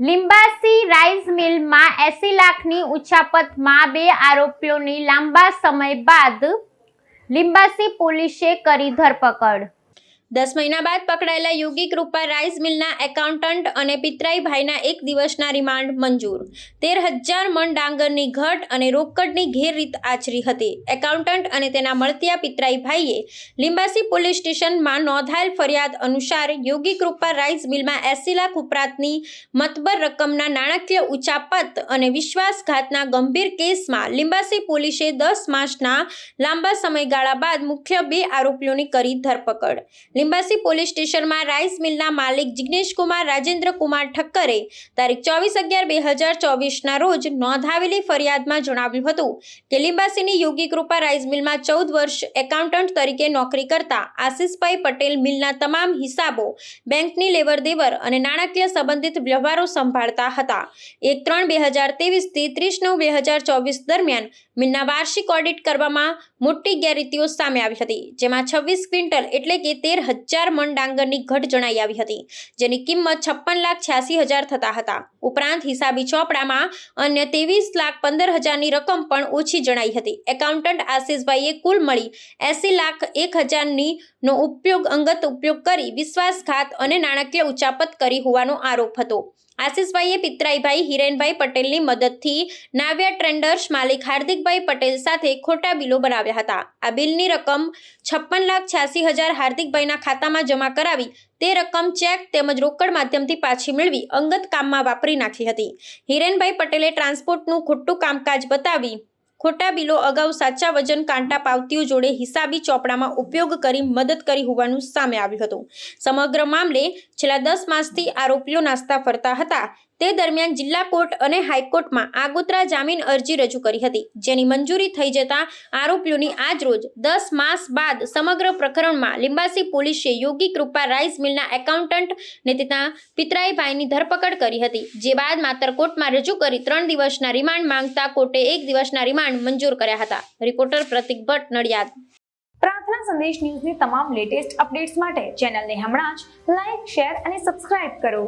Limbasi rice મિલમાં એસી લાખની ઉછાપતમાં બે આરોપીઓની લાંબા સમય બાદ લિંબાસી પોલીસે કરી ધરપકડ. દસ મહિના બાદ પકડાયેલા યોગી કૃપા રાઈસ મિલના એકાઉન્ટન્ટ અને પિતરાઈભાઈના એક દિવસના રિમાન્ડ મંજૂર. તેર હજાર મણ ડાંગરની ઘટ અને રોકડની ગેરરીત આચરી હતી. એકાઉન્ટન્ટ અને તેના મળતિયા પિતરાઈભાઈએ લિંબાસી પોલીસ સ્ટેશનમાં નોંધાયેલ ફરિયાદ અનુસાર યોગી કૃપા રાઈસ મિલમાં એસી લાખ ઉપરાંતની મતબર રકમના નાણાકીય ઉચાપત અને વિશ્વાસઘાતના ગંભીર કેસમાં લિંબાસી પોલીસે દસ માસના લાંબા સમયગાળા બાદ મુખ્ય બે આરોપીઓની કરી ધરપકડ. લિંબાસી પોલીસ સ્ટેશનમાં રાઈસ મિલના માલિક જિગ્નેશ કુમાર, રાજેન્દ્ર કુમાર ઠક્કરે તારીખ ચોવીસ અગિયાર બે હજાર ચોવીસના રોજ નોંધાવેલી ફરિયાદમાં જણાવ્યું હતું કે લિંબાસીની યોગી કૃપા રાઈસ મિલમાં ચૌદ વર્ષ એકાઉન્ટન્ટ તરીકે નોકરી કરતા આશિષભાઈ પટેલ મિલના તમામ હિસાબો બેંકની લેવર દેવર અને નાણાકીય સંબંધિત વ્યવહારો સંભાળતા હતા. એક ત્રણ બે હજાર ત્રેવીસથી ત્રીસ નવ બે હજાર ચોવીસ દરમિયાન મિલના વાર્ષિક ઓડિટ કરવામાં મોટી ગેરરીતિઓ સામે આવી હતી, જેમાં છવ્વીસ ક્વિન્ટલ એટલે કે તેર હજાર મણ ડાંગરની ઘટ જણાઈ આવી હતી, જેની કિંમત છપ્પન લાખ છ્યાસી હજાર થતા હતા. ઉપરાંત હિસાબી ચોપડામાં અન્ય ત્રેવીસ લાખ પંદર હજારની રકમ પણ ઓછી જણાઈ હતી. એકાઉન્ટન્ટ આશિષભાઈએ કુલ મળી એસી લાખ એક હજારની નો ઉપયોગ અંગત ઉપયોગ કરી વિશ્વાસઘાત અને નાણાકીય ઉચાપત કરી હોવાનો આરોપ હતો. આશિષભાઈએ પિતરાઈભાઈ, હિરેનભાઈ પટેલની મદદથી નાવ્યા ટ્રેન્ડર્સ માલિક હાર્દિકભાઈ પટેલ સાથે ખોટા બિલો બનાવ્યા હતા. આ બિલની રકમ છપ્પન લાખ છ્યાસી હજાર હાર્દિકભાઈના ખાતામાં જમા કરાવી તે રકમ ચેક તેમજ રોકડ માધ્યમથી પાછી મેળવી અંગત કામમાં વાપરી નાખી હતી. હિરેનભાઈ પટેલે ટ્રાન્સપોર્ટનું ખોટું કામકાજ બતાવી ખોટા બિલો અગાઉ સાચા વજન કાંટા પાવતીઓ જોડે હિસાબી ચોપડામાં ઉપયોગ કરી મદદ કરી હોવાનું સામે આવ્યું હતું. સમગ્ર મામલે છેલ્લા દસ માસથી આરોપીઓ નાસ્તા ફરતા હતા. તે દરમિયાન જિલ્લા કોર્ટ અને હાઈકોર્ટમાં આગોતરા જામીન અરજી રજૂ કરી હતી, જેની મંજૂરી થઈ જતા આરોપીઓની આજરોજ દસ માસ બાદ સમગ્ર પ્રકરણમાં લિંબાસી પોલીસે યોગી કૃપા રાઈસ મિલના એકાઉન્ટન્ટ ને તેના પિતરાઈભાઈની ધરપકડ કરી હતી, જે બાદ માતર કોર્ટમાં રજૂ કરી ત્રણ દિવસના રિમાન્ડ માંગતા કોર્ટે એક દિવસના રિમાન્ડ મંજૂર કર્યા હતા. રિપોર્ટર પ્રતિક ભટ્ટ, નડિયાદ. પ્રાર્થના સંદેશ ન્યૂઝની તમામ લેટેસ્ટ અપડેટ્સ માટે ચેનલને હમણાં જ લાઈક, શેર અને સબસ્ક્રાઇબ કરો.